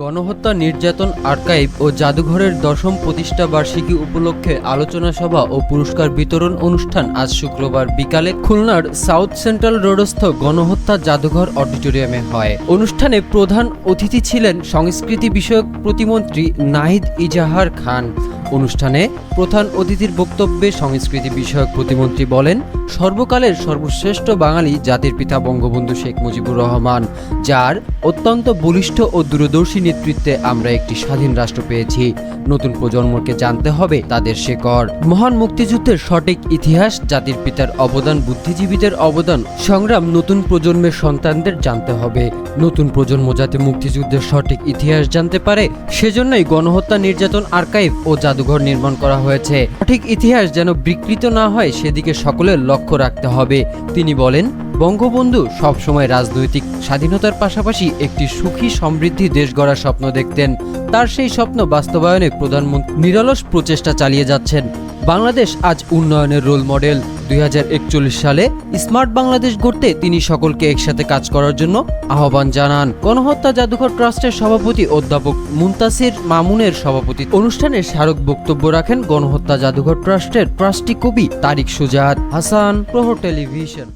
গণহত্যা নির্যাতন, আর্কাইভ ও জাদুঘরের দশম প্রতিষ্ঠা বার্ষিকী উপলক্ষে আলোচনা সভা ও পুরস্কার বিতরণ অনুষ্ঠান আজ শুক্রবার বিকালে খুলনার সাউথ সেন্ট্রাল রোডস্থ গণহত্যা জাদুঘর অডিটোরিয়ামে হয়। অনুষ্ঠানে প্রধান অতিথি ছিলেন সংস্কৃতি বিষয়ক প্রতিমন্ত্রী নাহিদ ইজাহার খান। অনুষ্ঠানে প্রধান অতিথির বক্তব্যে সংস্কৃতি বিষয়ক প্রতিমন্ত্রী বলেন, সর্বকালের সর্বশ্রেষ্ঠ বাঙালি জাতির পিতা বঙ্গবন্ধু শেখ মুজিবুর রহমান, যার অত্যন্ত বলিষ্ঠ ও দূরদর্শী নেতৃত্বে আমরা একটি স্বাধীন রাষ্ট্র পেয়েছি। নতুন প্রজন্মকে জানতে হবে তাদের শেকড়। মহান মুক্তিযুদ্ধের সঠিক ইতিহাস, জাতির পিতার অবদান, বুদ্ধিজীবীদের অবদান, সংগ্রাম, নতুন প্রজন্মের সন্তানদের জানতে হবে। নতুন প্রজন্ম যাতে মুক্তিযুদ্ধের সঠিক ইতিহাস জানতে পারে, সেজন্যই গণহত্যা, নির্যাতন, আর্কাইভ ও জাদুঘর নির্মাণ করা হয়েছে। সঠিক ইতিহাস যেন বিকৃত না হয়, সেদিকে সকলের লক্ষ্য রাখতে হবে। তিনি বলেন, বঙ্গবন্ধু সবসময় রাজনৈতিক স্বাধীনতার পাশাপাশি একটি সুখী সমৃদ্ধি দেশ গড়ার স্বপ্ন দেখতেন। তার সেই স্বপ্ন বাস্তবায়নে প্রধানমন্ত্রী নিরলস প্রচেষ্টা চালিয়ে যাচ্ছেন। বাংলাদেশ আজ উন্নয়নের রোল মডেল। দুই হাজার একচল্লিশ সালে স্মার্ট বাংলাদেশ গড়তে তিনি সকলকে একসাথে কাজ করার জন্য আহ্বান জানান। গণহত্যা জাদুঘর ট্রাস্টের সভাপতি অধ্যাপক মুন্তাসির মামুনের সভাপতি অনুষ্ঠানে স্মারক বক্তব্য রাখেন গণহত্যা জাদুঘর ট্রাস্টের ট্রাস্টি কবি তারিক সুজাত। হাসান প্রহর টেলিভিশন।